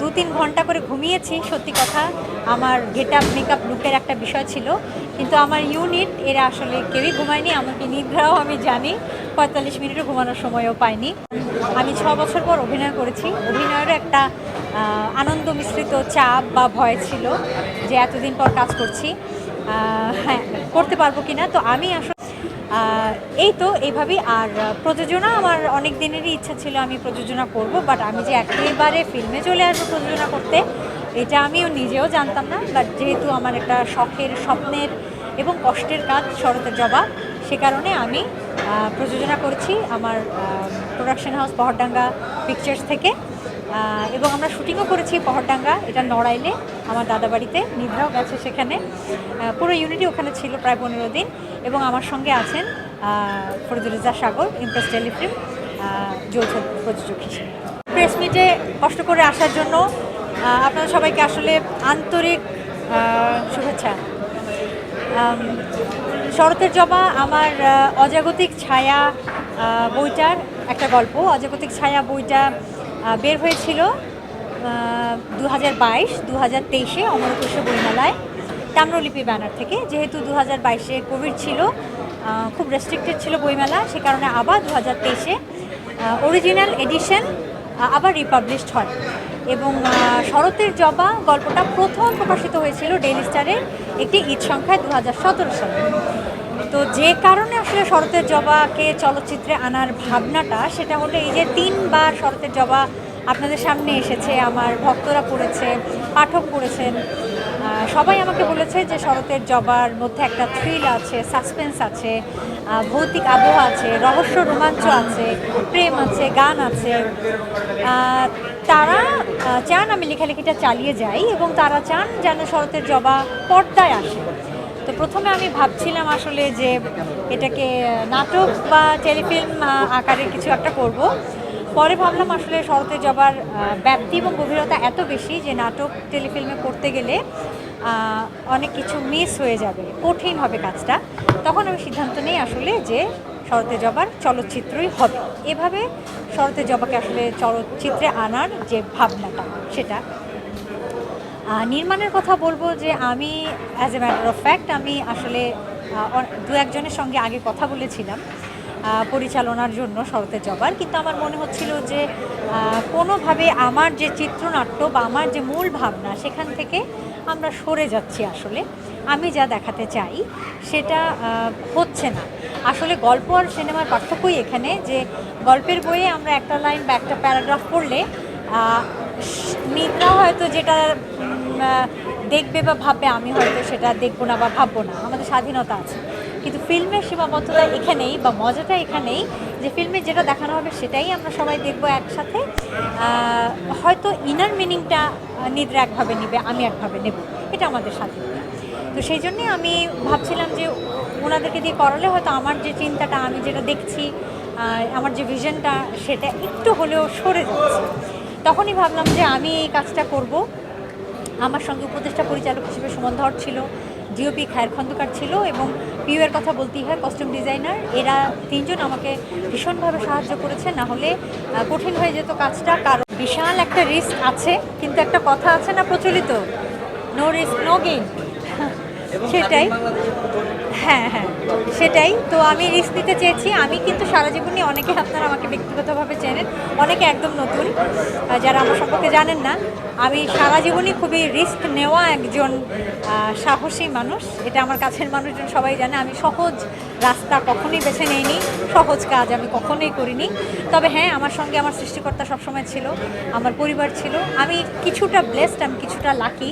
দু তিন ঘণ্টা করে ঘুমিয়েছি, সত্যি কথা। আমার গেট আপ মেকআপ লুকের একটা বিষয় ছিল। কিন্তু আমার ইউনিট এরা আসলে কেউই ঘুমায়নি আমাকে নিদ্রাও আমি জানি। পঁয়তাল্লিশ মিনিটও ঘুমানোর সময়ও পাইনি। আমি ছ বছর পর অভিনয় করেছি। অভিনয়েরও একটা আনন্দ মিশ্রিত চাপ বা ভয় ছিল যে এতদিন পর কাজ করছি। হ্যাঁ করতে পারব কিনা? তো আমি আসলে এই তো, এইভাবেই। আর প্রযোজনা আমার অনেক দিনেরই ইচ্ছা ছিল আমি প্রযোজনা করব বাট আমি যে একেবারে ফিল্মে চলে আসব প্রযোজনা করতে, এটা আমিও নিজেও জানতাম না বাট যেহেতু আমার একটা শখের স্বপ্নের এবং কষ্টের কাজ শরতের জবা সে কারণে আমি প্রযোজনা করেছি আমার প্রোডাকশন হাউস পহরডাঙ্গা পিকচার্স থেকে। এবং আমরা শুটিংও করেছি পহরডাঙ্গা এটা নড়াইলে আমার দাদা বাড়িতে নিদ্রাও গেছে সেখানে। পুরো ইউনিটি ওখানে ছিল প্রায় পনেরো দিন এবং আমার সঙ্গে আছেন আহ, সাগর ইমপ্রেস টেলিফিল্ম যৌথ প্রযোজক হিসেবে। প্রেস মিটে কষ্ট করে আসার জন্য আহ, আপনাদের সবাইকে আসলে আন্তরিক শুভেচ্ছা। শরতের জমা আমার অজাগতিক ছায়া বইটার একটা গল্প। অজাগতিক ছায়া বইটা বের হয়েছিল দু হাজার বাইশ দু হাজার তেইশে অমরকোষ বইমেলায় তাম্রলিপি ব্যানার থেকে। যেহেতু দু হাজার বাইশে কোভিড ছিল খুব রেস্ট্রিক্টেড ছিল বইমেলা, সে কারণে আবার দু হাজার তেইশে অরিজিনাল এডিশন আবার রিপাবলিশড হয়। এবং শরতের জবা গল্পটা প্রথম প্রকাশিত হয়েছিল ডেইলি স্টারের একটি ঈদ সংখ্যায় দু হাজার সতেরো সালে। তো যে কারণে আসলে শরতের জবাকে চলচ্চিত্রে আনার ভাবনাটা, সেটা হলো এই যে তিনবার শরতের জবা আপনাদের সামনে এসেছে, আমার ভক্তরা পড়েছে, পাঠক পড়েছেন সবাই আমাকে বলেছে যে শরতের জবার মধ্যে একটা থ্রিল আছে সাসপেন্স আছে ভৌতিক আবহ আছে, রহস্য রোমাঞ্চ আছে, প্রেম আছে, গান আছে। তারা চান আমি লেখালেখিটা চালিয়ে যাই এবং তারা চান যেন শরতের জবা পর্দায় আসে। তো প্রথমে আমি ভাবছিলাম আসলে যে এটাকে নাটক বা টেলিফিল্ম আকারে কিছু একটা করব। পরে ভাবলাম আসলে শরতের জবার ব্যাপ্তি এবং গভীরতা এত বেশি যে নাটক, টেলিফিল্মে করতে গেলে অনেক কিছু মিস হয়ে যাবে, কঠিন হবে কাজটা। তখন আমি সিদ্ধান্ত নিই আসলে যে শরতের জবার চলচ্চিত্রই হবে। এভাবে শরতে জবাকে আসলে চলচ্চিত্রে আনার যে ভাবনাটা, সেটা নির্মাণের কথা বলব যে আমি as a matter of fact আমি আসলে দু একজনের সঙ্গে আগে কথা বলেছিলাম পরিচালনার জন্য শরতের জবার কিন্তু আমার মনে হচ্ছিল যে কোনোভাবে আমার যে চিত্রনাট্য বা আমার যে মূল ভাবনা, সেখান থেকে আমরা সরে যাচ্ছি আসলে। আমি যা দেখাতে চাই, সেটা হচ্ছে না। আসলে গল্প আর সিনেমার পার্থক্যই এখানে যে, গল্পের বইয়ে আমরা একটা লাইন বা একটা প্যারাগ্রাফ পড়লে নিদ্রা হয়তো যেটা দেখবে বা ভাববে, আমি হয়তো সেটা দেখব না বা ভাববো না। আমাদের স্বাধীনতা আছে। কিন্তু ফিল্মের সীমাবদ্ধতা এখানেই বা মজাটা এখানেই যে ফিল্মে যেটা দেখানো হবে সেটাই আমরা সবাই দেখব একসাথে। হয়তো ইনার মিনিংটা নিদ্রা একভাবে নেবে, আমি একভাবে নেব। এটা আমাদের স্বাধীনতা। তো সেই জন্যে আমি ভাবছিলাম যে ওনাদেরকে দিয়ে করালে হয়তো আমার যে চিন্তাটা, আমি যেটা দেখছি আমার যে ভিশনটা সেটা একটু হলেও সরে যাচ্ছে। তখনই ভাবলাম যে আমি এই কাজটা করব। আমার সঙ্গে উপদেষ্টা পরিচালক হিসেবে সুমন ধর ছিল ডিওপি খায়ের খন্দকার ছিল এবং পিউ এর কথা বলতেই হয় কস্টিউম ডিজাইনার এরা তিনজন আমাকে ভীষণভাবে সাহায্য করেছে না হলে কঠিন হয়ে যেত কাজটা। কারণ বিশাল একটা রিস্ক আছে কিন্তু একটা কথা আছে না প্রচলিত নো রিস্ক নো গেইন সেটাই। হ্যাঁ হ্যাঁ। সেটাই। তো আমি রিস্ক নিতে চেয়েছি। আমি কিন্তু সারা জীবনই অনেকে আপনারা আমাকে ব্যক্তিগতভাবে চেনেন। অনেকে একদম নতুন যারা আমার সম্পর্কে জানেন না। আমি সারা জীবনই খুবই রিস্ক নেওয়া একজন সাহসী মানুষ। এটা আমার কাছের মানুষজন সবাই জানে। আমি সহজ রাস্তা কখনোই বেছে নেইনি। সহজ কাজ আমি কখনোই করিনি। তবে হ্যাঁ আমার সঙ্গে আমার সৃষ্টিকর্তা সবসময় ছিল, আমার পরিবার ছিল। আমি কিছুটা ব্লেসড আমি কিছুটা লাকি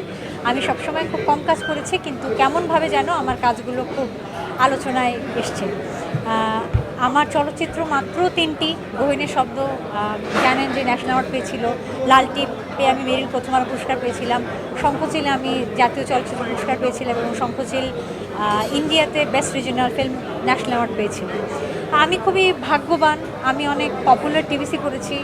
আমি সবসময় খুব কম কাজ করেছি, কিন্তু কেমনভাবে যেন আমার কাজগুলো খুব আলোচনায় এসছে। আমার চলচ্চিত্র মাত্র তিনটি। গহিনের শব্দ জানেন যে ন্যাশনাল অ্যাওয়ার্ড পেয়েছিল। লাল পেয়ে আমি মেরিল প্রথমার পুরস্কার পেয়েছিলাম। শঙ্খচিলে আমি জাতীয় চলচ্চিত্র পুরস্কার পেয়েছিলাম এবং শঙ্খচিল ইন্ডিয়াতে best regional film national award পেয়েছিলাম আমি খুবই ভাগ্যবান। আমি অনেক পপুলার টিভিসি করেছি।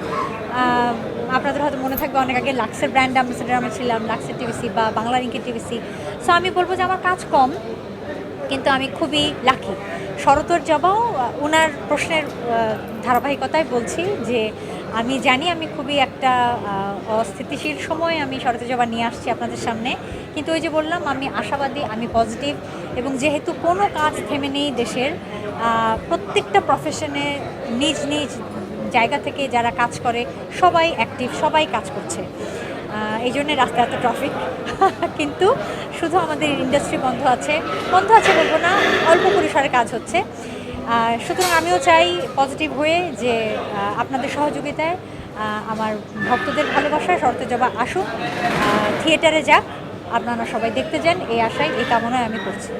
আপনাদের হয়তো মনে থাকবে অনেক আগে লাক্সের ব্র্যান্ড অ্যাম্বাসেডার আমি ছিলাম লাক্সের টিভিসি বা বাংলা রিঙ্কের টিভিসি সো আমি বলব যে আমার কাজ কম। কিন্তু আমি খুবই লাকি শরতর জবাও ওনার প্রশ্নের ধারাবাহিকতায় বলছি যে, আমি জানি আমি খুবই একটা অস্থিতিশীল সময় আমি শরতেজবা নিয়ে আসছি আপনাদের সামনে। কিন্তু ওই যে বললাম, আমি আশাবাদী, আমি পজিটিভ এবং যেহেতু কোনো কাজ থেমে নেই দেশের প্রত্যেকটা প্রফেশনে নিজ নিজ জায়গা থেকে যারা কাজ করে, সবাই অ্যাক্টিভ সবাই কাজ করছে। এই জন্যে রাস্তায় এত ট্রাফিক কিন্তু শুধু আমাদের ইন্ডাস্ট্রি বন্ধ আছে। বন্ধ আছে বলব না, অল্প পরিসরে কাজ হচ্ছে। সুতরাং আমিও চাই পজিটিভ হয়ে যে আপনাদের সহযোগিতায় আমার ভক্তদের ভালোবাসায় শরতে জবা আসুক। থিয়েটারে যাক, আপনারা সবাই দেখতে যান, এই আশায়, এই কামনায় আমি করছি।